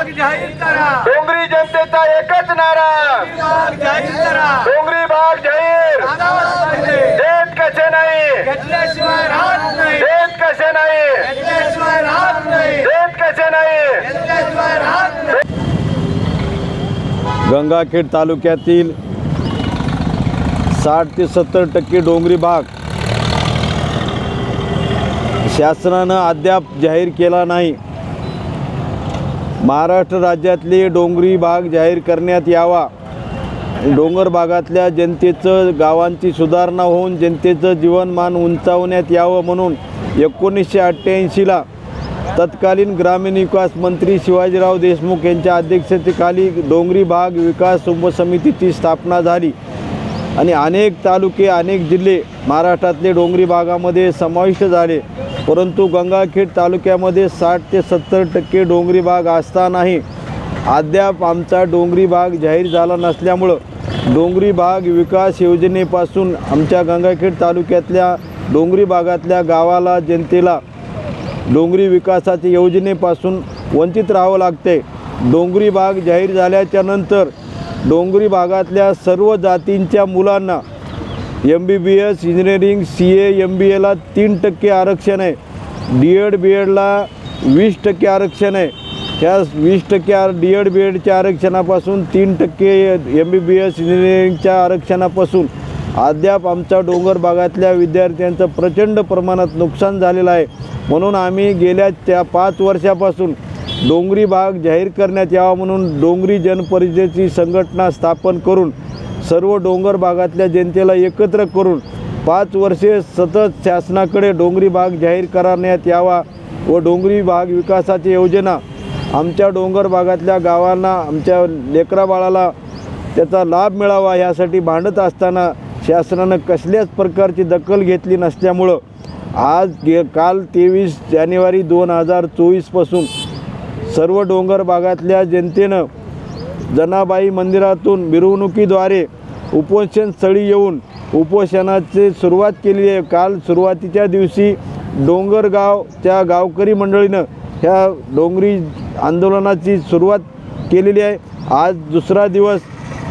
विभाग जाहीर करा। डोंगरी जनतेचा एकच नारा। विभाग जाहीर करा। डोंगरी भाग जाहीर। देत कसे नाही? घेतल्याशिवाय राहत नाही। देत कसे नाही? घेतल्याशिवाय राहत नाही। देत कसे नाही? घेतल्याशिवाय राहत नाही। गंगाखेड तालुक्यातील साठ ते सत्तर टक्के डोंगरी भाग शासनानं अद्याप जाहीर केला नाही. महाराष्ट्र राज्यातले डोंगरी भाग जाहीर करण्यात यावा. डोंगर भागातल्या जनतेचं गावांची सुधारणा होऊन जनतेचं जीवनमान उंचावण्यात यावं म्हणून एकोणीसशे अठ्ठ्याऐंशीला तत्कालीन ग्रामीण विकास मंत्री शिवाजीराव देशमुख यांच्या अध्यक्षतेखाली डोंगरी भाग विकास उपसमितीची स्थापना झाली. आणि अनेक तालुके अनेक जिल्हे महाराष्ट्रातले डोंगरी भागामध्ये समाविष्ट झाले. परंतु गंगाखेड तालुक्यामध्ये साठ ते सत्तर टक्के डोंगरी भाग असतानाही अद्याप आमचा डोंगरी भाग जाहीर झाला नसल्यामुळं डोंगरी भाग विकास योजनेपासून आमच्या गंगाखेड तालुक्यातल्या डोंगरी भागातल्या गावाला जनतेला डोंगरी विकासाच्या योजनेपासून वंचित राहावं लागते डोंगरी भाग जाहीर झाल्याच्यानंतर डोंगरी भागातल्या सर्व जातींच्या मुलांना M B B S engineering C A M B एला तीन टक्के आरक्षण आहे. डी एड बी एडला वीस टक्के आरक्षण आहे. ह्या वीस टक्के आर डी एड बी एडच्या आरक्षणापासून तीन टक्के एम बी बी एस इंजिनिअरिंगच्या आरक्षणापासून. अद्याप आमच्या डोंगर भागातल्या विद्यार्थ्यांचं प्रचंड प्रमाणात नुकसान झालेलं आहे. म्हणून आम्ही गेल्या त्या पाच वर्षापासून डोंगरी भाग जाहीर करण्यात यावा म्हणून डोंगरी जनपरिषदेची संघटना स्थापन करून सर्व डोंगर भागातल्या जनतेला एकत्र करून पाच वर्षे सतत शासनाकडे डोंगरी भाग जाहीर करण्यात यावा व डोंगरी भाग विकासाची योजना आमच्या डोंगर भागातल्या गावांना आमच्या लेकरा बाळाला त्याचा लाभ मिळावा यासाठी भांडत असताना शासनानं कसल्याच प्रकारची दखल घेतली नसल्यामुळं आज गे काल तेवीस जानेवारी दोन हजार चोवीसपासून सर्व डोंगर भागातल्या जनतेनं जनाबाई मंदिरातून मिरवणुकीद्वारे उपोषण स्थळी येऊन उपोषणाची सुरुवात केली आहे. काल सुरुवातीच्या दिवशी डोंगरगावच्या गावकरी मंडळीनं ह्या डोंगरी आंदोलनाची सुरुवात केलेली आहे. आज दुसरा दिवस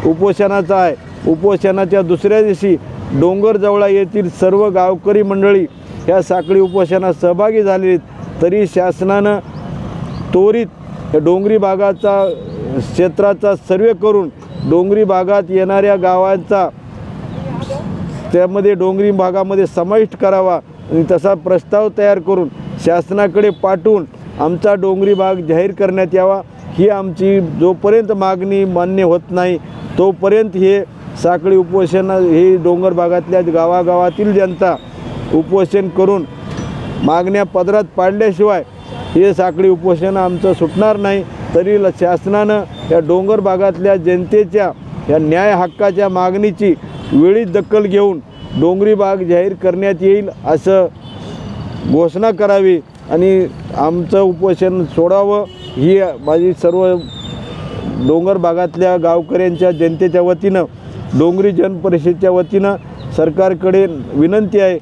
उपोषणाचा आहे. उपोषणाच्या दुसऱ्या दिवशी डोंगरजवळा येथील सर्व गावकरी मंडळी ह्या साखळी उपोषणात सहभागी झालेली आहेत. तरी शासनानं त्वरित डोंगरी भागाचा क्षेत्राचा सर्वे करून डोंगरी भागात येणाऱ्या गावांचा त्यामध्ये डोंगरी भागामध्ये समाविष्ट करावा आणि तसा प्रस्ताव तयार करून शासनाकडे पाठवून आमचा डोंगरी भाग जाहीर करण्यात यावा. ही आमची जोपर्यंत मागणी मान्य होत नाही तोपर्यंत हे साखळी उपोषण हे डोंगर भागातल्या गावागावातील जनता उपोषण करून मागण्या पदरात पाडल्याशिवाय हे साखळी उपोषण आमचं सुटणार नाही. तरी शासनानं या डोंगर भागातल्या जनतेच्या या न्याय हक्काच्या मागणीची वेळीच दखल घेऊन डोंगरी भाग जाहीर करण्यात येईल असं घोषणा करावी आणि आमचं उपोषण सोडावं ही माझी सर्व डोंगर भागातल्या गावकऱ्यांच्या जनतेच्या वतीनं डोंगरी जनपरिषदेच्या वतीनं सरकारकडे विनंती आहे.